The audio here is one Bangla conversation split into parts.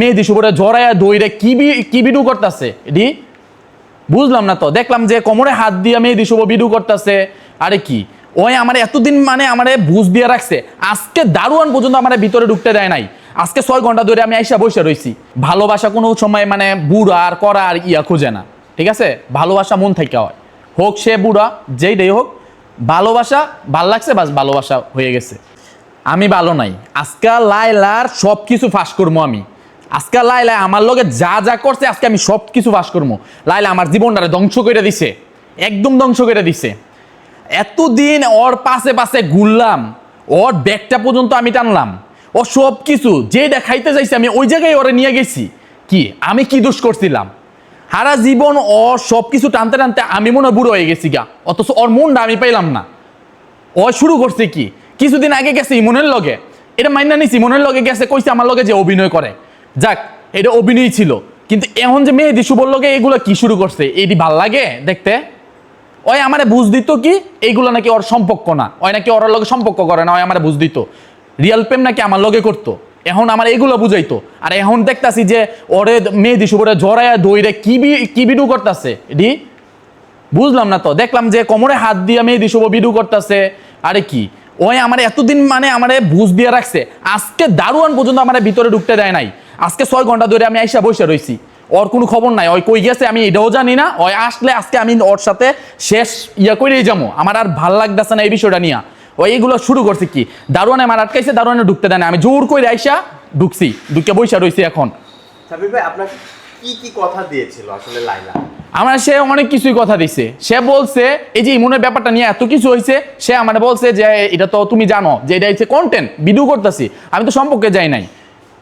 মেহেদি শুভরে জড়াইয়া দইরে কি কি বিডু করতেছে? এটি বুঝলাম না তো, দেখলাম যে কোমরে হাত দিয়ে মেহেদি শুভ বিডু করতেছে। আরে কি? ওই আমার এতদিন মানে আমারে বুঝ দিয়ে রাখছে, আজকে দারুয়ান পর্যন্ত আমার ভিতরে ঢুকতে দেয় নাই। আজকে ছয় ঘণ্টা ধরে আমি আইসা বসে রইছি। ভালোবাসা কোনো সময় মানে বুড়া আর করা আর ইয়া খুঁজে না, ঠিক আছে? ভালোবাসা মন থেকে হয়। হোক সে বুড়া, যেই যেইটাই হোক, ভালোবাসা ভালো লাগছে, বাস ভালোবাসা হয়ে গেছে। আমি ভালো নাই। আজকে লাইলার সব কিছু ফাঁস করব আমি। আজকে লাইলা আমার লগে যা যা করছে, আজকে আমি সব কিছু ফাঁস করব লাইলা আমার জীবনটারে ধ্বংস করে দিছে। একদম ধ্বংস করে দিছে। এতদিন ওর পাশে পাশে ঘুরলাম, ওর ব্যাগটা পর্যন্ত আমি টানলাম। ও সব কিছু যেটা খাইতে চাইছে আমি ওই জায়গায় ওরে নিয়ে গেছি। কি? আমি কি দোষ করছিলাম? সারা জীবন ও সব কিছু টানতে টানতে আমি মনে বুড়ো হয়ে গেছি গা। অথচ ওর মনটা আমি পাইলাম না। ও শুরু করছে কি? কিছুদিন আগে গেছে ইমনের লগে। এটা মাইনা নিছি, ইমনের লগে গেছে, কইছে আমার লগে যে অভিনয় করে। যাক, এটা অভিনয় ছিল। কিন্তু এখন যে মেহেদি শুভর লগে এগুলো কি শুরু করছে এটি ভালো লাগে দেখতে? ওই আমারে বুঝ দিত কি এইগুলো নাকি ওর সম্পর্ক না। ওই নাকি ওর লগে সম্পর্ক করে না, ওই আমারে বুঝ দিত। রিয়েল প্রেম নাকি আমার লগে করতো। এখন আমার এগুলো বুঝাইতো। আর এখন দেখতাছি যে ওরে মেয়ে মেহেদি শুভরে জড়াইয়া দইরে কি কি বিডু করতেছে এটি বুঝলাম না তো। দেখলাম যে কোমরে হাত দিয়ে মেহেদি শুভ বিডু করতেছে। আরে কি? ওই আমার এতদিন মানে আমারে বুঝ দিয়ে রাখছে। আজকে দারুয়ান পর্যন্ত আমার ভিতরে ঢুকতে দেয় নাই। আজকে ছয় ঘণ্টা ধরে আমি আইসা বসে রইছি। ওর কোনো খবর নাই ওই কই গেছে আমি এটাও জানি না ওই আসলে আজকে আমি ওর সাথে শেষ ইয়া করেই যাব আমার আর ভালো লাগতেছে না এই বিষয়টা নিয়ে। ওই এগুলো শুরু করছে কি? দারুয়ানে আমার আটকাইছে দারুয়ানে ঢুকতে দেয় না। আমি জোর করে আইসা ঢুকছি ঢুকে বসে রইছি এখন। ভাই কি কি কথা দিয়েছিল আসলে লাইলা? আমার সে অনেক কিছুই কথা দিছে। সে বলছে এই যে ইমনের ব্যাপারটা নিয়ে এত কিছু হয়েছে সে আমার বলছে যে এটা তো তুমি জানো যে এটা হচ্ছে কন্টেন্ট ভিডিও করতেছি। আমি তো সম্পর্কে যাই নাই।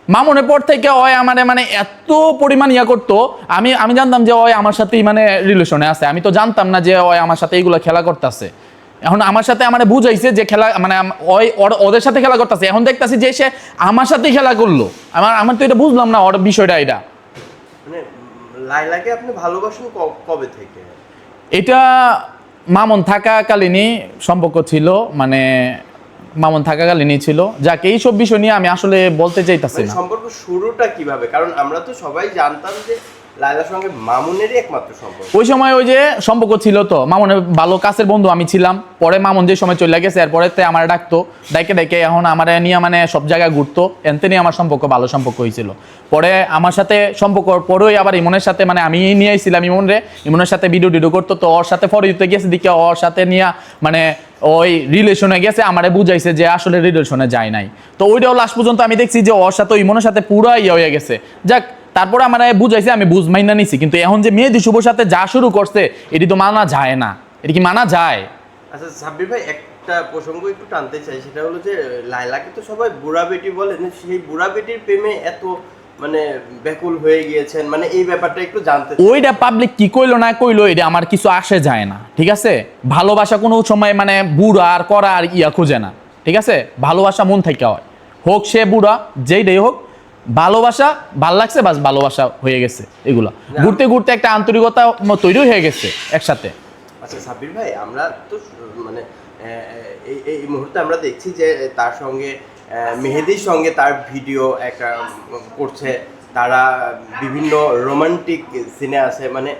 মামনের পর থেকে ওই আমার মানে এত পরিমাণ ইয়া করতো আমি আমি জানতাম যে ওই আমার সাথেই মানে রিলেশনে আছে। আমি তো জানতাম না যে ওই আমার সাথে এইগুলো খেলা করতেছে। এখন আমার সাথে আমার বুঝাইছে যে খেলা মানে ওই ওদের সাথে খেলা করতেছে। এখন দেখতাছি যে সে আমার সাথেই খেলা করল। আমার আমার তো এটা বুঝলাম না ওর বিষয়টা এটা। মানে লাইলাকে আপনি ভালোবাসেন কবে থেকে? এটা মামন থাকাকালীনই সম্পর্ক ছিল মানে মামন থাকাকালীনই ছিল। যাকে এইসব বিষয় নিয়ে আমি আসলে বলতে চাইতাছি মানে না। সম্পর্ক শুরুটা কীভাবে? কারণ আমরা তো সবাই জানতাম যে লাইলার সঙ্গে মামুনেরই একমাত্র সম্পর্ক। ওই সময় ওই যে সম্পর্ক ছিল তো, মামনের ভালো কাছের বন্ধু আমি ছিলাম। পরে মামন যে সময় চলে গেছে, এরপরে তে আমার ডাকতো, ডাইকে ডাইকে এখন আমার নিয়ে মানে সব জায়গায় ঘুরতো। এনতে নিয়ে আমার সম্পর্ক, ভালো সম্পর্ক হয়েছিল। পরে আমার সাথে সম্পর্ক পরেই আবার ইমনের সাথে মানে আমি নিয়ে আইছিলাম ইমন রে ইমনের সাথে ভিডিও টিডিও করতো তো, ওর সাথে ফটো দিতে গেছে দিকে ওর সাথে নিয়ে মানে ওই রিলেশনে গেছে, আমারে বুঝাইছে যে আসলে রিলেশনে যায় নাই। তো ওইটাও লাস্ট পর্যন্ত আমি দেখছি যে ওর সাথে, ইমনের সাথে পুরা ইয়ে হয়ে গেছে। যাক তারপরে আমার বুঝাইছে আমি বুঝ মাইনা নিছি। কিন্তু এখন যে মেয়েদি শুভর সাথে যা শুরু করছে এটি তো মানা যায় না। এটি কি মানা যায়? আচ্ছা সাব্বির ভাই একটা প্রসঙ্গ একটু টানতে চাই। সেটা হলো যে লাইলাকে তো সবাই বুড়া বেটি বলে সেই বুড়া বেটির প্রেমে এত মানে ব্যাকুল হয়ে গিয়েছেন মানে এই ব্যাপারটা একটু জানতে। ওইটা পাবলিক কি কইলো না কইলো এটা আমার কিছু আসে যায় না ঠিক আছে? ভালোবাসা কোনো সময় মানে বুড়া আর করা আর ইয়া খুঁজে না ঠিক আছে? ভালোবাসা মন থেকে হয়। হোক সে বুড়া যেইটাই হোক ভালোবাসা ভালো লাগছে বাস ভালোবাসা হয়ে গেছে এগুলো। ঘুরতে ঘুরতে একটা আন্তরিকতা তৈরি হয়ে গেছে একসাথে। আচ্ছা সাব্বির ভাই আমরা তো মানে এই এই মুহূর্তে আমরা দেখছি যে তার সঙ্গে মেহেদির সঙ্গে তার ভিডিও একটা করছে। তারা বিভিন্ন রোমান্টিক সিনে আছে মানে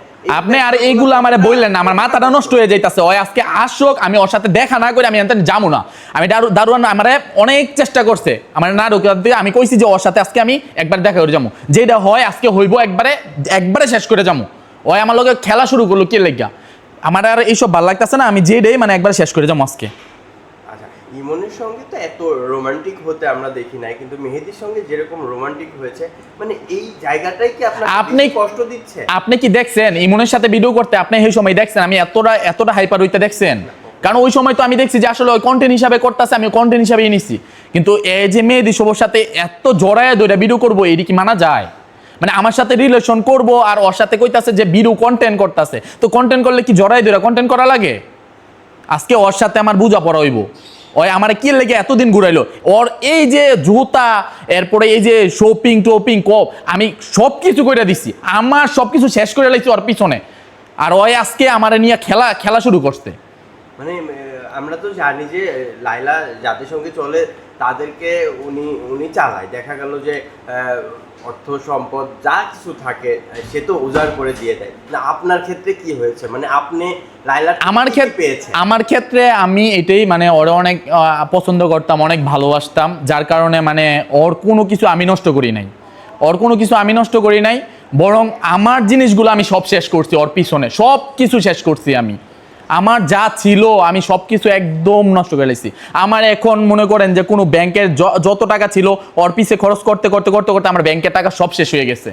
আপনি আর এইগুলো আমারে বললেন না, আমার মাথাটা নষ্ট হয়ে যাইতাছে। ওই আজকে আসুক, আমি ওর সাথে দেখা না করে আমি এনতে যাব না। আমি দারু দারুয়ান আমারে অনেক চেষ্টা করছে। আমার না দিয়ে আমি কইছি যে ওর সাথে আজকে আমি একবার দেখা করে যাব যেটা হয়, আজকে হইব একবারে একবারে শেষ করে যাব ওই আমার লগে খেলা শুরু করল কে লেগা? আমার আর এইসব ভালো লাগতেছে না, আমি যেটাই মানে একবার শেষ করে যাব আজকে। ইমনের সঙ্গে তো এত রোমান্টিক হতে আমরা দেখি নাই কিন্তু মেহেদির সঙ্গে যেরকম রোমান্টিক হয়েছে মানে এই জায়গাটাই কি আপনার আপনি- কষ্ট দিচ্ছে? আপনি কি দেখছেন? ইমনের সাথে ভিডিও করতে আপনি সেই সময় দেখছেন? আমি এতটা এতটা হাইপার হইতে দেখছেন? কারণ ওই সময় তো আমি দেখছি যে আসলে ওই কন্টেন্ট হিসাবে করতেছে আমি কন্টেন্ট হিসাবেই নিছি। কিন্তু এই যে মেয়েদি সবার সাথে এত জড়ায় ধরে ভিডিও করব এটি কি মানা যায়? মানে আমার সাথে রিলেশন করব আর ওর সাথে কইতাছে যে ভিডিও কন্টেন্ট করতেছে। তো কন্টেন্ট করলে কি জড়াই ধরে কন্টেন্ট করা লাগে? আজকে ওর সাথে আমার বুঝা পড়া হইব। ওই আমার কি লেগে এতদিন ঘুরাইলো? ওর এই যে জুতা, এরপরে এই যে শপিং টপিং কপ আমি সব কিছু করে দিছি। আমার সব কিছু শেষ করে লাইছি ওর পিছনে। আর ওই আজকে আমার নিয়ে খেলা খেলা শুরু করতে মানে আমরা তো জানি যে লাইলা জাতিসংঘে চলে, তাদেরকে উনি উনি চালায়। দেখা গেল যে অর্থ সম্পদ যা কিছু থাকে সে তো উজাড় করে দিয়ে দেয়। না আপনার ক্ষেত্রে কি হয়েছে? মানে আপনি লাইলা আমার ক্ষেত্রে পেয়েছে আমার ক্ষেত্রে আমি এটাই মানে ওরে অনেক পছন্দ করতাম অনেক ভালোবাসতাম যার কারণে মানে ওর কোনো কিছু আমি নষ্ট করি নাই। ওর কোনো কিছু আমি নষ্ট করি নাই বরং আমার জিনিসগুলো আমি সব শেষ করছি ওর পিছনে। সব কিছু শেষ করছি আমি। আমার যা ছিল, আমি সব কিছু একদম নষ্ট করে লেছি আমার এখন মনে করেন যে কোনো ব্যাংকের যত টাকা ছিল, ওর পিছে খরচ করতে করতে করতে করতে আমার ব্যাংকের টাকা সব শেষ হয়ে গেছে।